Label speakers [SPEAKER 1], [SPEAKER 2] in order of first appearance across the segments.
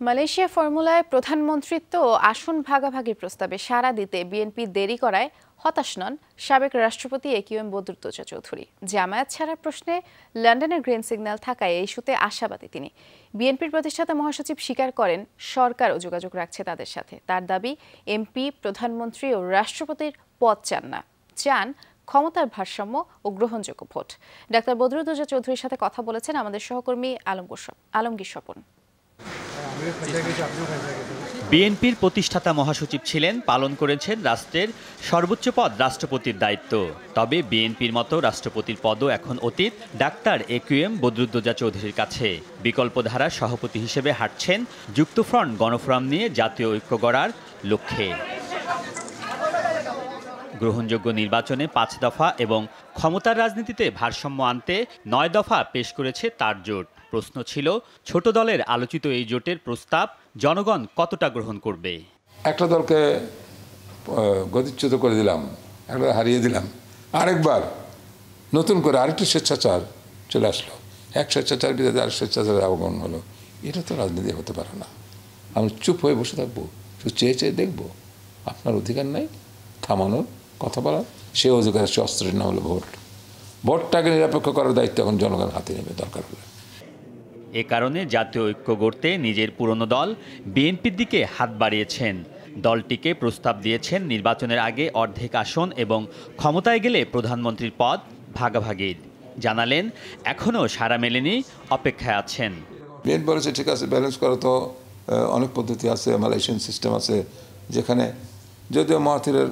[SPEAKER 1] Malaysia ফর্মুলায় প্রধানমন্ত্রীত্ব ও আসন ভাগাভাগির প্রস্তাবে সাড়া দিতে বিএনপি দেরি করায় হতাশ নন সাবেক রাষ্ট্রপতি A Q M Badruddoza Chowdhury. Jamaat ছাড়ার প্রশ্নে লন্ডনের গ্রিন সিগন্যাল থাকায় এই ইস্যুতে আশাবাদী তিনি। বিএনপির প্রতিষ্ঠাতা মহাসচিব স্বীকার করেন সরকারও যোগাযোগ রাখছে তাদের সাথে। তার দাবি, এমপি, প্রধানমন্ত্রী ও রাষ্ট্রপতির পদ চান না। চান ক্ষমতার ভারসাম্য ও গ্রহণযোগ্য ভোট। ডাক্তার বদরুদ্দোজা চৌধুরীর সাথে কথা বলেছেন আমাদের সহকর্মী আলমগীর আলমগীর স্বপন।
[SPEAKER 2] বিএনপির প্রতিষ্ঠাতা মহাসচিব ছিলেন, পালন করেছেন রাষ্ট্রের সর্বোচ্চ পদ রাষ্ট্রপতির দায়িত্ব। তবে বিএনপির মতো রাষ্ট্রপতির পদও এখন অতীত, doctor A Q M Badruddoza চৌধুরীর কাছে। বিকল্পধারার সভাপতি হিসেবে হাঁটছেন যুক্তফ্রন্ট গণফোরাম নিয়ে জাতীয় ঐক্য গড়ার লক্ষ্যে। গ্রহণযোগ্য নির্বাচনে পাঁচ দফা এবং ক্ষমতার রাজনীতিতে ভারসাম্য আনতে নয় দফা পেশ করেছে তার জোট। প্রশ্ন ছিল, ছোট দলের আলোচিত এই জোটের প্রস্তাব জনগণ কতটা গ্রহণ করবে?
[SPEAKER 3] একটা দলকে গতিচ্যুত করে দিলাম, একটা হারিয়ে দিলাম। আরেকবার নতুন করে আরেকটি স্বেচ্ছাচার চলে আসলো। এক স্বেচ্ছাচার বিরোধী আরেক স্বেচ্ছাচারের আগমন হলো। এটা তো রাজনীতি হতে পারে না। আমি চুপ হয়ে বসে থাকব শুধু চেয়ে চেয়ে দেখব। আপনার অধিকার নাই থামানোর কথা বলার? সে অধিকার সে অস্ত্রের নাম হলো ভোট। ভোটটাকে নিরপেক্ষ করার দায়িত্ব এখন জনগণ হাতে নেবে দরকার হলে।
[SPEAKER 2] এ কারণে জাতীয় ঐক্য গড়তে নিজের পুরনো দল বিএনপির দিকে হাত বাড়িয়েছেন। দলটিকে প্রস্তাব দিয়েছেন নির্বাচনের আগে অর্ধেক আসন এবং ক্ষমতায় গেলে প্রধানমন্ত্রীর পদ ভাগাভাগির জানালেন এখনও সারা মেলেনি অপেক্ষায় আছেন।
[SPEAKER 3] বিএনপি বলেছে ঠিক আছে ব্যালেন্স করা তো অনেক পদ্ধতি আছে মালয়েশিয়ান সিস্টেম আছে যেখানে যদিও মাহাথিরের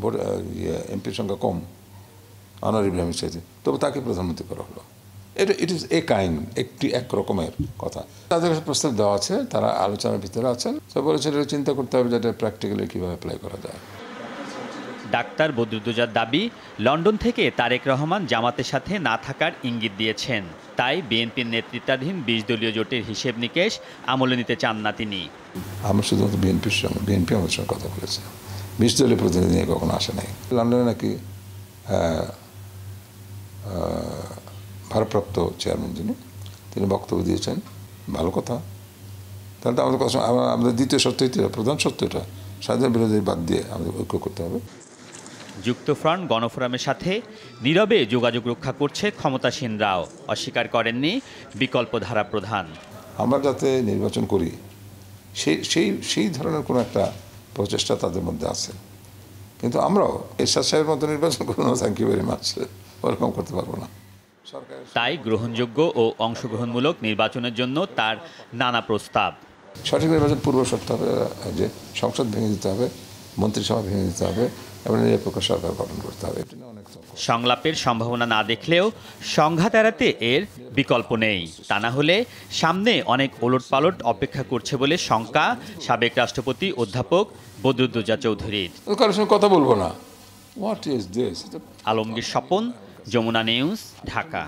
[SPEAKER 3] ভোট ইয়ে এমপির সংখ্যা কম। আনোয়ার ইব্রাহিমের সাথে তবে তাকে প্রধানমন্ত্রী করা হলো। এটা ইট ইজ এ কাইন্ড একটি এক রকমের কথা। তাদের কাছে প্রস্তাব দেওয়া আছে তারা আলোচনার ভিতরে আছেন। তো বলেছেন চিন্তা করতে হবে যেটা প্র্যাকটিক্যালি কীভাবে অ্যাপ্লাই করা যায়।
[SPEAKER 2] ডাক্তার বদরুদ্দোজার দাবি লন্ডন থেকে তারেক রহমান জামাতের সাথে না থাকার ইঙ্গিত দিয়েছেন। তাই বিএনপির নেতৃত্বাধীন বিশ দলীয় জোটের হিসেব নিকেশ আমলে নিতে চান না তিনি।
[SPEAKER 3] আমরা শুধুমাত্র বিএনপির সঙ্গে বিএনপি আমাদের সঙ্গে কথা বলেছে। বিশ দলীয় প্রতিনিধি নিয়ে কখনো আসে নাই লন্ডনে নাকি ভারপ্রাপ্ত চেয়ারম্যান যিনি তিনি বক্তব্য দিয়েছেন ভালো কথা তাহলে তো আমাদের কথা আমাদের দ্বিতীয় সত্য এটা প্রধান সত্য এটা স্বাধীন বিরোধী বাদ দিয়ে আমাদের ঐক্য করতে হবে
[SPEAKER 2] যুক্তফ্রন্ট গণফোরামের সাথে নীরবে যোগাযোগ রক্ষা করছে ক্ষমতাসীনরাও অস্বীকার করেননি বিকল্প ধারা প্রধান।
[SPEAKER 3] আমরা যাতে নির্বাচন করি সেই সেই সেই ধরনের কোনো একটা প্রচেষ্টা তাদের মধ্যে আছে। কিন্তু আমরাও এরশাদ সাহেবের মতো নির্বাচন করব না থ্যাংক ইউ ভেরি মাচ ওরকম করতে পারব না।
[SPEAKER 2] তাই গ্রহণযোগ্য ও অংশগ্রহণমূলক নির্বাচনের জন্য তার নানা প্রস্তাব।
[SPEAKER 3] সঠিক নির্বাচন পূর্ব শর্ত হবে যে সংসদ ভেঙে দিতে হবে। মন্ত্রিসভা ভেঙে দিতে হবে এবং নিরপেক্ষ সরকার গঠন করতে হবে।
[SPEAKER 2] সংলাপের সম্ভাবনা না দেখলেও সংঘাত এড়াতে এর বিকল্প নেই। তা না হলে সামনে অনেক ওলটপালট অপেক্ষা করছে বলে শঙ্কা সাবেক রাষ্ট্রপতি অধ্যাপক বদরুদ্দোজা চৌধুরীর।
[SPEAKER 3] কারোর সঙ্গে কথা বলব না। What is this
[SPEAKER 2] Alamgir Swapan Jamuna news Dhaka.